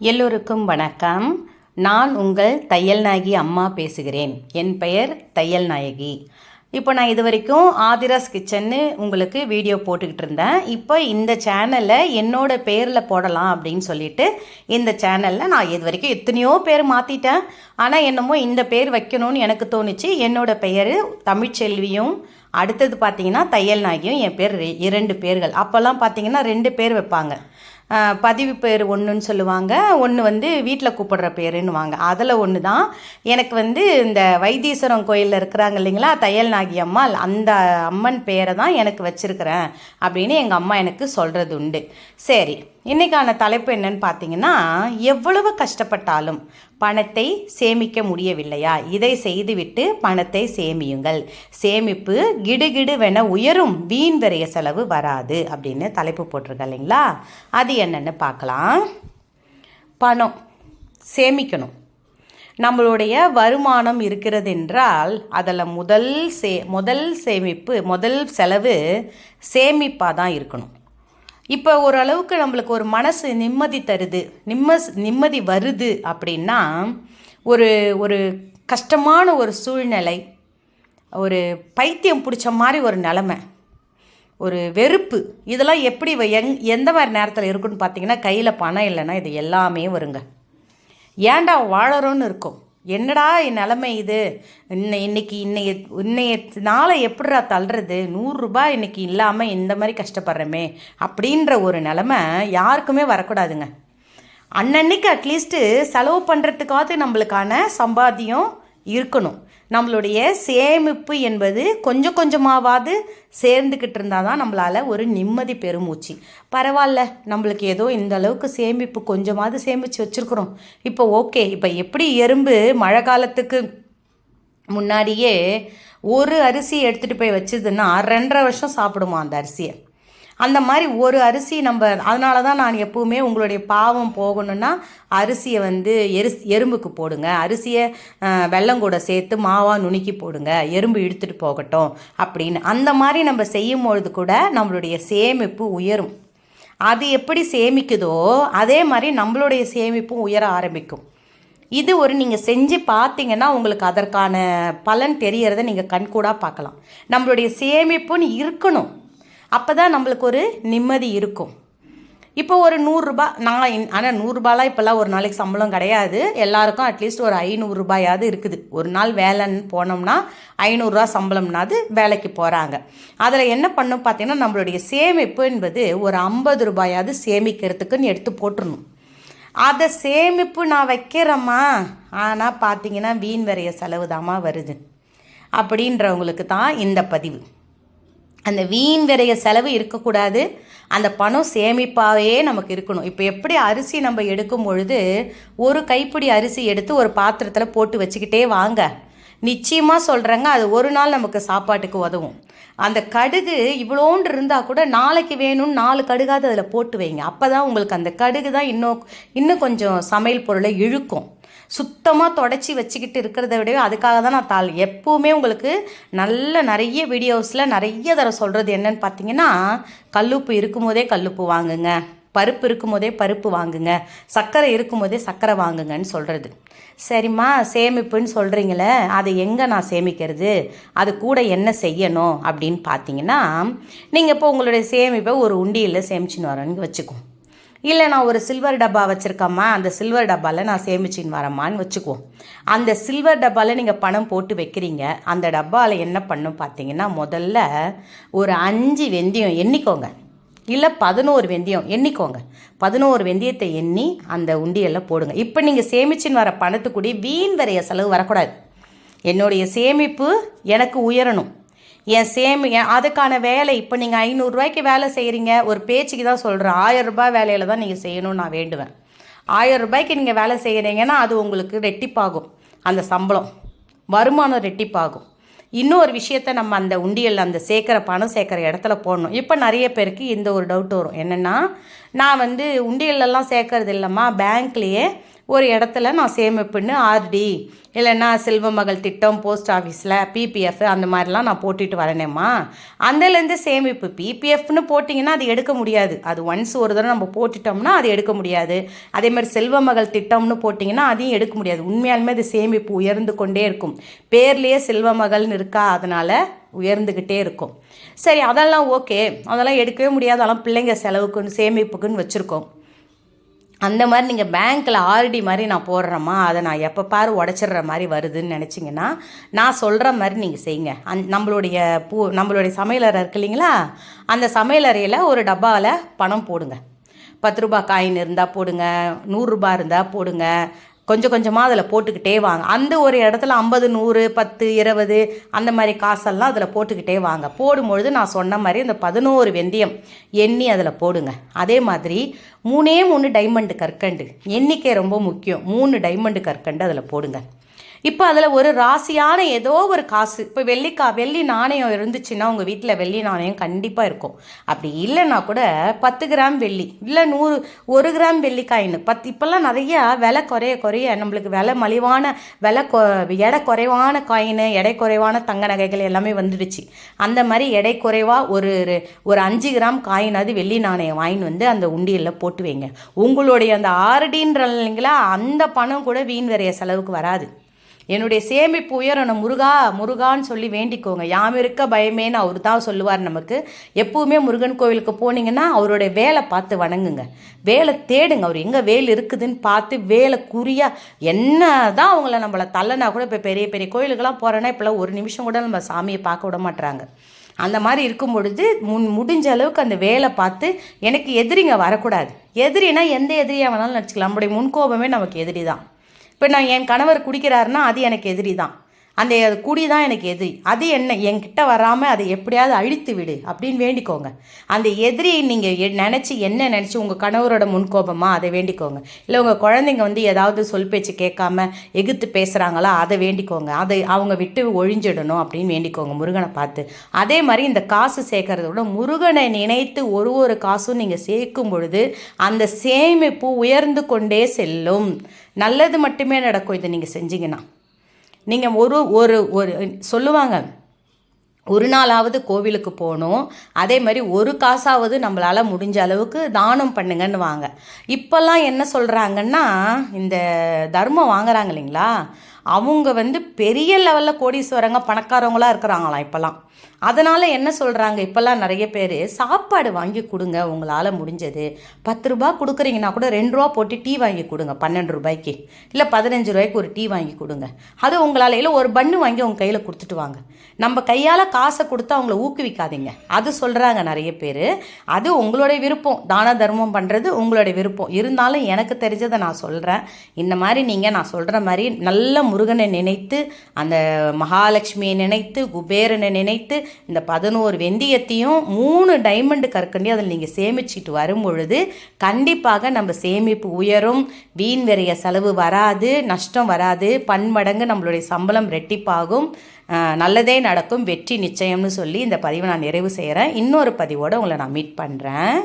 எல்லோருக்கும் வணக்கம். நான் உங்கள் தையல் நாயகி அம்மா பேசுகிறேன். என் பெயர் தையல் நாயகி. இப்போ நான் இது வரைக்கும் ஆதிராஸ் கிச்சன்னு உங்களுக்கு வீடியோ போட்டுக்கிட்டு இருந்தேன். இப்போ இந்த சேனலில் என்னோடய பேரில் போடலாம் அப்படின்னு சொல்லிட்டு இந்த சேனலில் நான் இது வரைக்கும் எத்தனையோ பேர் மாற்றிட்டேன் ஆனால் என்னமோ இந்த பேர் வைக்கணும்னு எனக்கு தோணுச்சு. என்னோட பெயர் தமிழ்ச்செல்வியும் அடுத்தது பார்த்தீங்கன்னா தையல் நாயகியும் என் பேர் ரெ- இரண்டு பேர்கள். அப்போல்லாம் பார்த்தீங்கன்னா ரெண்டு பேர் வைப்பாங்க. பதிவு பேர் ஒன்றுன்னு சொல்லுவாங்க. ஒன்று வந்து வீட்டில் கூப்பிடுற பேருன்னுவாங்க. அதில் ஒன்று தான் எனக்கு வந்து இந்த வைத்தீஸ்வரம் கோயிலில் இருக்கிறாங்க இல்லைங்களா தையல் நாகி அம்மாள் அந்த அம்மன் பேரை தான் எனக்கு வச்சுருக்கிறேன் அப்படின்னு எங்கள் அம்மா எனக்கு சொல்கிறது உண்டு. சரி இன்னைக்கான தலைப்பு என்னன்னு பார்த்தீங்கன்னா எவ்வளவு கஷ்டப்பட்டாலும் பணத்தை சேமிக்க முடியவில்லையா? இதை செய்துவிட்டு பணத்தை சேமியுங்கள். சேமிப்பு கிடுகிடுவென உயரும் வீண் விரைய செலவு வராது அப்படின்னு தலைப்பு போட்டிருக்க இல்லைங்களா? அது என்னன்னு பார்க்கலாம். பணம் சேமிக்கணும். நம்மளுடைய வருமானம் இருக்கிறது என்றால் அதில் முதல் சே முதல் சேமிப்பு முதல் செலவு சேமிப்பாக தான் இருக்கணும். இப்போ ஓரளவுக்கு நம்மளுக்கு ஒரு மனசு நிம்மதி தருது. நிம்மஸ் நிம்மதி வருது அப்படின்னா ஒரு ஒரு கஷ்டமான ஒரு சூழ்நிலை ஒரு பைத்தியம் பிடிச்ச மாதிரி ஒரு நிலமை ஒரு வெறுப்பு இதெல்லாம் எப்படி வ- எங் எந்த மாதிரி நேரத்தில் இருக்குன்னு பார்த்தீங்கன்னா கையில் பணம் இல்லைன்னா இது எல்லாமே வருங்க. ஏன்டா வாழறோன்னு இருக்கும். என்னடா என் நிலமை இது? இன்னை இன்னைக்கு இன்னைய இன்னைய நாளை எப்படிடா தள்ளுறது? நூறுரூபா இன்னைக்கு இல்லாமல் இந்த மாதிரி கஷ்டப்படுறோமே. அப்படின்ற ஒரு நிலமை யாருக்குமே வரக்கூடாதுங்க. அன்னன்னைக்கு அட்லீஸ்ட்டு செலவு பண்ணுறதுக்காவது நம்மளுக்கான சம்பாத்தியம் இருக்கணும். நம்மளுடைய சேமிப்பு என்பது கொஞ்சம் கொஞ்சமாவது சேர்ந்துக்கிட்டு இருந்தால் தான் நம்மளால் ஒரு நிம்மதி பெருமூச்சு. பரவாயில்ல நம்மளுக்கு ஏதோ இந்த அளவுக்கு சேமிப்பு கொஞ்சமாவது சேமித்து வச்சுருக்குறோம். இப்போ ஓகே இப்போ எப்படி எறும்பு மழை காலத்துக்கு முன்னாடியே ஒரு அரிசி எடுத்துகிட்டு போய் வச்சதுன்னா ரெண்டரை வருஷம் சாப்பிடுமா அந்த அரிசியை? அந்த மாதிரி ஒரு அரிசி நம்ம அதனால தான் நான் எப்போவுமே உங்களுடைய பாவம் போகணும்னா அரிசியை வந்து எரி எறும்புக்கு போடுங்க. அரிசியை வெள்ளம் கூட சேர்த்து மாவாக நுணுக்கி போடுங்க. எறும்பு இழுத்துட்டு போகட்டும் அப்படின்னு. அந்த மாதிரி நம்ம செய்யும் பொழுது கூட நம்மளுடைய சேமிப்பு உயரும். அது எப்படி சேமிக்குதோ அதே மாதிரி நம்மளுடைய சேமிப்பும் உயர ஆரம்பிக்கும். இது ஒரு நீங்கள் செஞ்சு பார்த்தீங்கன்னா உங்களுக்கு அதற்கான பலன் தெரியறத நீங்கள் கண்கூடாக பார்க்கலாம். நம்மளுடைய சேமிப்புன்னு இருக்கணும். அப்போ தான் நம்மளுக்கு ஒரு நிம்மதி இருக்கும். இப்போ ஒரு நூறுரூபா நான் ஆனால் நூறுரூபாலாம் இப்போல்லாம் ஒரு நாளைக்கு சம்பளம் கிடையாது. எல்லாருக்கும் அட்லீஸ்ட் ஒரு ஐநூறுரூபாயாவது இருக்குது. ஒரு நாள் வேலைன்னு போனோம்னா ஐநூறுரூவா சம்பளம்னாது வேலைக்கு போகிறாங்க அதில் என்ன பண்ணும் பார்த்தீங்கன்னா நம்மளுடைய சேமிப்பு என்பது ஒரு ஐம்பது ரூபாயாவது சேமிக்கிறதுக்குன்னு எடுத்து போட்டுருணும் அதை சேமிப்பு நான் வைக்கிறேம்மா. ஆனால் பார்த்தீங்கன்னா வீண் விரைய செலவு வருது. அப்படின்றவங்களுக்கு தான் இந்த பதிவு. அந்த வீண் விரைய செலவு இருக்கக்கூடாது. அந்த பணம் சேமிப்பாகவே நமக்கு இருக்கணும். இப்போ எப்படி அரிசி நம்ம எடுக்கும் பொழுது ஒரு கைப்பிடி அரிசி எடுத்து ஒரு பாத்திரத்தில் போட்டு வச்சுக்கிட்டே வாங்க. நிச்சயமாக சொல்கிறேங்க அது ஒரு நாள் நமக்கு சாப்பாட்டுக்கு உதவும். அந்த கடுகு இவ்வளோண்டு இருந்தால் கூட நாளைக்கு வேணும்னு நாலு கடுகாவது அதில் போட்டு வைங்க. அப்போ தான் உங்களுக்கு அந்த கடுகு தான் இன்னும் இன்னும் கொஞ்சம் சமையல் பொருளை இழுக்கும். சுத்தமாக தொடச்சி வச்சுக்கிட்டு இருக்கிறத விட அதுக்காக தான் நான் தாள். எப்போவுமே உங்களுக்கு நல்ல நிறைய வீடியோஸில் நிறைய தடவை சொல்கிறது என்னன்னு பார்த்தீங்கன்னா கல்லுப்பு இருக்கும்போதே கல்லுப்பு வாங்குங்க. பருப்பு இருக்கும்போதே பருப்பு வாங்குங்க. சர்க்கரை இருக்கும்போதே சர்க்கரை வாங்குங்கன்னு சொல்கிறது சரிம்மா சேமிப்புன்னு சொல்கிறீங்களே அதை எங்கே நான் சேமிக்கிறது? அது கூட என்ன செய்யணும் அப்படின்னு பார்த்தீங்கன்னா நீங்கள் இப்போ உங்களுடைய சேமிப்பை ஒரு உண்டியில் சேமிச்சுன்னு வரேன்னு வச்சுக்கோ. இல்லை நான் ஒரு சில்வர் டப்பா வச்சுருக்கம்மா. அந்த சில்வர் டப்பாவில் நான் சேமிச்சின்னு வரேம்மான்னு வச்சுக்குவோம். அந்த சில்வர் டப்பாவில் நீங்கள் பணம் போட்டு வைக்கிறீங்க. அந்த டப்பாவில் என்ன பண்ணும் பார்த்தீங்கன்னா முதல்ல ஒரு அஞ்சு வெந்தயம் எண்ணிக்கோங்க. இல்லை பதினோரு வெந்தயம் எண்ணிக்கோங்க. பதினோரு வெந்தயத்தை எண்ணி அந்த உண்டியெல்லாம் போடுங்க. இப்போ நீங்கள் சேமிச்சின்னு வர பணத்துக்குடி வீண் வரைய செலவு வரக்கூடாது. என்னுடைய சேமிப்பு எனக்கு உயரணும். என் சேமி என் அதுக்கான வேலை இப்போ நீங்கள் ஐநூறுரூவாய்க்கு வேலை செய்கிறீங்க ஒரு பேச்சுக்கு தான் சொல்கிறேன் ஆயிரம் ரூபாய் வேலையில் தான் நீங்கள் செய்யணும்னு நான் வேண்டுவேன். ஆயிரம் ரூபாய்க்கு நீங்கள் வேலை செய்கிறீங்கன்னா அது உங்களுக்கு ரெட்டிப்பாகும். அந்த சம்பளம் வருமானம் ரெட்டிப்பாகும். இன்னொரு விஷயத்த நம்ம அந்த உண்டியலில் அந்த சேர்க்குற பணம் சேர்க்குற இடத்துல போடணும். இப்போ நிறைய பேருக்கு இந்த ஒரு டவுட் வரும். என்னென்னா நான் வந்து உண்டியலெல்லாம் சேர்க்கறது இல்லைம்மா பேங்க்லேயே ஒரு இடத்துல நான் சேமிப்புன்னு ஆர்டி. இல்லைன்னா செல்வ மகள் திட்டம் போஸ்ட் ஆஃபீஸில் பிபிஎஃப் அந்த மாதிரிலாம் நான் போட்டுட்டு வரேனேம்மா. அந்தலேருந்து சேமிப்பு பிபிஎஃப்னு போட்டிங்கன்னா அது எடுக்க முடியாது. அது ஒன்ஸ் ஒரு தடவை நம்ம போட்டுட்டோம்னா அது எடுக்க முடியாது. அதே மாதிரி செல்வ மகள் திட்டம்னு போட்டிங்கன்னா அதையும் எடுக்க முடியாது. உண்மையாலுமே அது சேமிப்பு உயர்ந்து கொண்டே இருக்கும். பேர்லேயே செல்வ மகள்னு இருக்கா அதனால் உயர்ந்துக்கிட்டே இருக்கும். சரி அதெல்லாம் ஓகே அதெல்லாம் எடுக்கவே முடியாது. அதெல்லாம் பிள்ளைங்க செலவுக்குன்னு சேமிப்புக்குன்னு வச்சுருக்கோம். அந்த மாதிரி நீங்கள் பேங்க்கில் ஆர்டி மாதிரி நான் போடுறேம்மா அதை நான் எப்போ பாரு உடச்சிடுற மாதிரி வருதுன்னு நினச்சிங்கன்னா நான் சொல்கிற மாதிரி நீங்கள் செய்யுங்க. அந் நம்மளுடைய பூ நம்மளுடைய சமையலறை இருக்கு இல்லைங்களா? அந்த சமையலறையில் ஒரு டப்பாவில் பணம் போடுங்க. பத்து ரூபா காயின் இருந்தால் போடுங்க நூறுரூபா இருந்தால் போடுங்க கொஞ்சம் கொஞ்சமாக அதில் போட்டுக்கிட்டே வாங்க. அந்த ஒரு இடத்துல ஐம்பது நூறு பத்து இருபது அந்த மாதிரி காசெல்லாம் அதில் போட்டுக்கிட்டே வாங்க. போடும்பொழுது நான் சொன்ன மாதிரி இந்த பதினோரு வெந்தயம் எண்ணி அதில் போடுங்க. அதே மாதிரி மூணே மூணு டைமண்டு கற்கண்டு. எண்ணிக்கை ரொம்ப முக்கியம். மூணு டைமண்டு கற்கண்டு அதில் போடுங்க. இப்போ அதில் ஒரு ராசியான ஏதோ ஒரு காசு. இப்போ வெள்ளிக்கா வெள்ளி நாணயம் இருந்துச்சுன்னா உங்கள் வீட்டில் வெள்ளி நாணயம் கண்டிப்பாக இருக்கும். அப்படி இல்லைன்னா கூட பத்து கிராம் வெள்ளி இல்லை நூறு ஒரு கிராம் வெள்ளி காயின் பத்து இப்போல்லாம் நிறையா விலை குறைய குறைய நம்மளுக்கு விலை மலிவான விலை கொ எடை குறைவான காயின் எடை குறைவான தங்க நகைகள் எல்லாமே வந்துடுச்சு. அந்த மாதிரி எடை குறைவாக ஒரு ஒரு அஞ்சு கிராம் காயினாவது வெள்ளி நாணயம் வாங்கின்னு வந்து அந்த உண்டியலில் போட்டு வைங்க. உங்களுடைய அந்த ஆர்டின்ற இல்லைங்களா அந்த பணம் கூட வீண் வரைய செலவுக்கு வராது. என்னுடைய சேமிப்பு உயரணும் முருகா முருகான்னு சொல்லி வேண்டிக்கோங்க. யாம் இருக்க பயமேன்னு அவர் தான் சொல்லுவார் நமக்கு. எப்பவுமே முருகன் கோவிலுக்கு போனீங்கன்னா அவருடைய வேலை பார்த்து வணங்குங்க. வேலை தேடுங்க. அவர் எங்கே வேல் இருக்குதுன்னு பார்த்து வேலை குறியாக என்ன தான் அவங்கள நம்மளை தள்ளனா கூட இப்போ பெரிய பெரிய கோயிலுக்கெல்லாம் போகிறேன்னா இப்போலாம் ஒரு நிமிஷம் கூட நம்ம சாமியை பார்க்க விட மாட்டுறாங்க அந்த மாதிரி இருக்கும் பொழுது முன் முடிஞ்ச அளவுக்கு அந்த வேலை பார்த்து எனக்கு எதிரிங்க வரக்கூடாது. எதிரினா எந்த எதிரியாக வேணாலும் நினச்சிக்கலாம் நம்முடைய முன்கோபமே நமக்கு எதிரி தான். இப்போ நான் என் கணவர் குடிக்கிறாருன்னா அது எனக்கு எதிரி தான் அந்த குடி தான் எனக்கு எதிரி. அது என்ன? என்கிட்ட வராமல் அதை எப்படியாவது அழித்து விடு அப்படின்னு வேண்டிக்கோங்க. அந்த எதிரி நீங்கள் நினச்சி என்ன நினச்சி உங்கள் கணவரோட முன்கோபமாக அதை வேண்டிக்கோங்க. இல்லை உங்கள் குழந்தைங்க வந்து ஏதாவது சொல் பேச்சு கேட்காம எகுத்து பேசுகிறாங்களா அதை வேண்டிக்கோங்க. அதை அவங்க விட்டு ஒழிஞ்சிடணும் அப்படின்னு வேண்டிக்கோங்க முருகனை பார்த்து. அதே மாதிரி இந்த காசு சேர்க்கறதோட விட முருகனை நினைத்து ஒரு ஒரு காசும் நீங்கள் சேர்க்கும் பொழுது அந்த சேமிப்பு உயர்ந்து கொண்டே செல்லும். நல்லது மட்டுமே நடக்கும் இதை நீங்கள் செஞ்சீங்கன்னா. நீங்கள் ஒரு ஒரு ஒரு சொல்லுவாங்க. ஒரு நாளாவது கோவிலுக்கு போகணும். அதே மாதிரி ஒரு காசாவது நம்மளால் முடிஞ்ச அளவுக்கு தானம் பண்ணுங்கன்னு வாங்க. இப்போல்லாம் என்ன சொல்கிறாங்கன்னா இந்த தர்மம் வாங்குறாங்க இல்லைங்களா? அவங்க வந்து பெரிய லெவலில் கோடீஸ்வரங்க பணக்காரவங்களாக இருக்கிறாங்களாம் இப்போல்லாம். அதனால் என்ன சொல்கிறாங்க இப்போல்லாம் நிறைய பேர் சாப்பாடு வாங்கி கொடுங்க உங்களால் முடிஞ்சது. பத்து ரூபா கொடுக்குறீங்கன்னா கூட ரெண்டு ரூபா போட்டு டீ வாங்கி கொடுங்க பன்னெண்டு ரூபாய்க்கு. இல்லை பதினஞ்சு ரூபாய்க்கு ஒரு டீ வாங்கி கொடுங்க. அது உங்களால் இல்லை ஒரு பண்ணு வாங்கி உங்கள் கையில் கொடுத்துட்டு வாங்க. நம்ம கையால் காசை கொடுத்து அவங்கள ஊக்குவிக்காதீங்க. அது சொல்கிறாங்க நிறைய பேர். அது உங்களுடைய விருப்பம். தான தர்மம் பண்ணுறது உங்களுடைய விருப்பம். இருந்தாலும் எனக்கு தெரிஞ்சதை நான் சொல்கிறேன் இந்த மாதிரி நீங்கள் நான் சொல்கிற மாதிரி நல்ல முருகனை நினைத்து அந்த மகாலட்சுமியை நினைத்து குபேரனை நினைத்து இந்த பதினோரு வெந்தயத்தையும் மூணு டைமண்டு கற்கண்டி அதில் நீங்கள் சேமிச்சிட்டு வரும் பொழுது கண்டிப்பாக நம்ம சேமிப்பு உயரும். வீண் விரைய செலவு வராது நஷ்டம் வராது. பன்மடங்கு நம்மளுடைய சம்பளம் ரெட்டிப்பாகும். நல்லதே நடக்கும். வெற்றி நிச்சயம்னு சொல்லி இந்த பதிவை நான் நிறைவு செய்கிறேன் இன்னொரு பதிவோடு உங்களை நான் மீட் பண்ணுறேன்